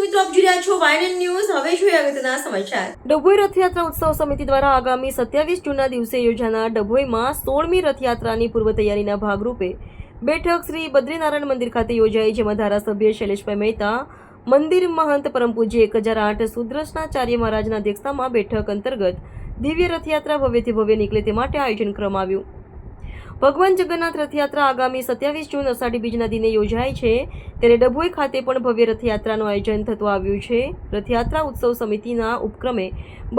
રથયાત્રા ઉત્સવ સમિતિ દ્વારા આગામી સત્યાવીસ જૂનના દિવસે યોજાનાર ડભોઈમાં સોળમી રથયાત્રાની પૂર્વ તૈયારીના ભાગરૂપે બેઠક શ્રી બદ્રીનારાયણ મંદિર ખાતે યોજાઈ જેમાં ધારાસભ્ય શૈલેષભાઈ મહેતા મંદિર મહંત પરમ પૂજ્ય એક હજાર આઠ સુદ્રષ્ણાચાર્ય મહારાજના અધ્યક્ષતામાં બેઠક અંતર્ગત દિવ્ય રથયાત્રા ભવ્યથી ભવ્ય નીકળે તે માટે આયોજન કરવામાં આવ્યું ભગવાન જગન્નાથ રથયાત્રા આગામી સત્યાવીસ જૂન અષાઢી બીજના દિને યોજાય છે ત્યારે ડભોઈ ખાતે પણ ભવ્ય રથયાત્રાનું આયોજન થતું આવ્યું છે રથયાત્રા ઉત્સવ સમિતિના ઉપક્રમે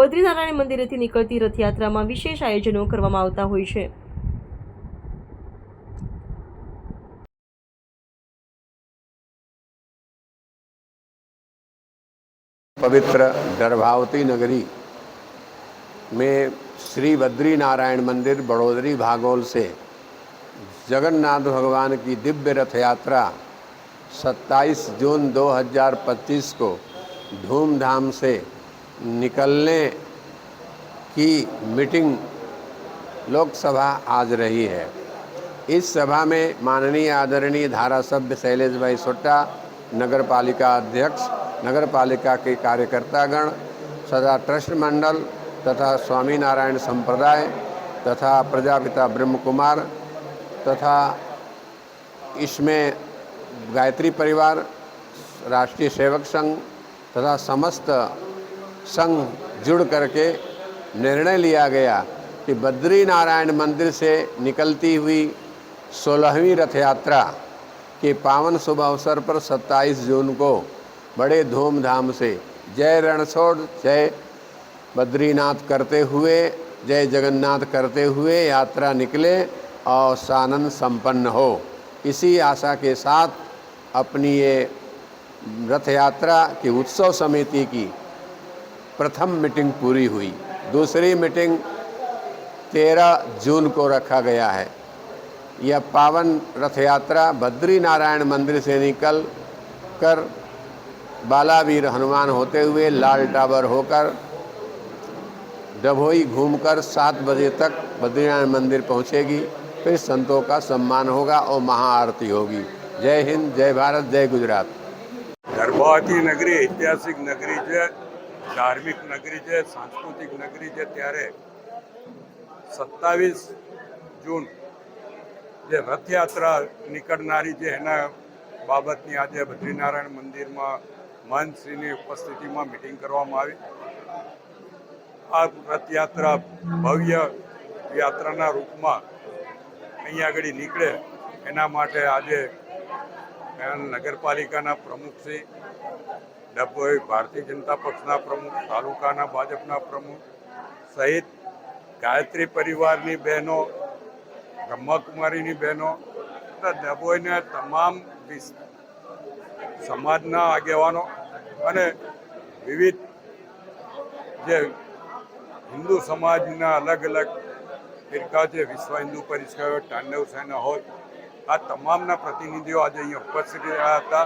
બદ્રીનારાયણ મંદિરેથી નીકળતી રથયાત્રામાં વિશેષ આયોજનો કરવામાં આવતા હોય છે પવિત્ર ગર્ભાવતી नगरी में श्री बद्री नारायण मंदिर बड़ोदरी भागोल जगन्नाथ भगवान की दिव्य रथ यात्रा 27 जून 2025 को धूमधाम से निकलने की मीटिंग लोकसभा आज रही है इस सभा में माननीय आदरणीय धारा सभ्य शैलेश भाई सोट्टा नगर पालिका अध्यक्ष नगर पालिका के कार्यकर्तागण सदा ट्रस्ट मंडल तथा स्वामीनारायण संप्रदाय तथा प्रजापिता ब्रह्म कुमार तथा इसमें गायत्री परिवार राष्ट्रीय सेवक संघ तथा समस्त संघ जुड़ करके निर्णय लिया गया कि बद्री नारायण मंदिर से निकलती हुई सोलहवीं रथ यात्रा के पावन शुभ अवसर पर 27 जून को बड़े धूमधाम से जय रणछोड़ जय बद्रीनाथ करते हुए जय जगन्नाथ करते हुए यात्रा निकले और सानंद संपन्न हो इसी आशा के साथ अपनी ये रथ यात्रा की उत्सव समिति की प्रथम मीटिंग पूरी हुई दूसरी मीटिंग 13 जून को रखा गया है यह पावन रथ यात्रा बद्री नारायण मंदिर से निकल कर बालावीर हनुमान होते हुए लाल टावर होकर डभोई घूमकर सात बजे तक बद्रीनारायण मंदिर पहुँचेगी તે સંતો કા સન્માન હોગા ઓ મહા આરતી હોગી જય હિન્દ જય ભારત જય ગુજરાત ગરબાતી નગરી ઐતિહાસિક નગરી છે ધાર્મિક નગરી છે સાંસ્કૃતિક નગરી છે ત્યારે 27 જૂન જે રથયાત્રા નીકળનારી છે એના બાબતની આજે બદ્રીનારાયણ મંદિર માં મંત શ્રી ની ઉપસ્થિતિમાં મીટિંગ કરવામાં આવી આ રથયાત્રા ભવ્ય યાત્રાના રૂપમાં અહીંયા આગળ નીકળે એના માટે આજે નગરપાલિકાના પ્રમુખશ્રી ડભોઈ ભારતીય જનતા પક્ષના પ્રમુખ તાલુકાના ભાજપના પ્રમુખ સહિત ગાયત્રી પરિવારની બહેનો બ્રહ્માકુમારીની બહેનો તથા ડભોઈના તમામ સમાજના આગેવાનો અને વિવિધ જે હિન્દુ સમાજના અલગ અલગ ફિરકા છે વિશ્વ હિન્દુ પરિષદ હોય તાંડવ સેના હોય આ તમામના પ્રતિનિધિઓ આજે અહીં ઉપસ્થિત રહ્યા હતા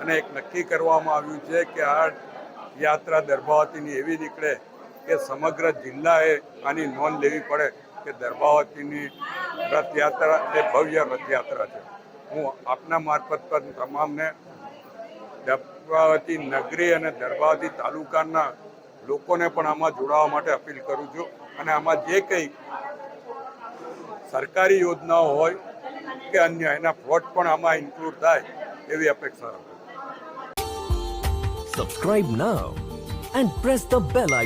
અને એક નક્કી કરવામાં આવ્યું છે કે આ યાત્રા દર્ભાવતીની એવી નીકળે કે સમગ્ર જિલ્લાએ આની નોંધ લેવી પડે કે દર્ભાવતીની રથયાત્રા એ ભવ્ય રથયાત્રા છે હું આપના મારફત પર તમામને દર્ભાવતી નગરી અને દર્ભાવતી તાલુકાના લોકોને પણ આમાં જોડાવા માટે અપીલ કરું છું અને આમાં જે કંઈ सरकारी योजनाओ हो કે અન્ય એના ફ્રોડ પણ આમાં ઇન્ક્લુડ થાય એવી અપેક્ષા રાખું subscribe now and press the bell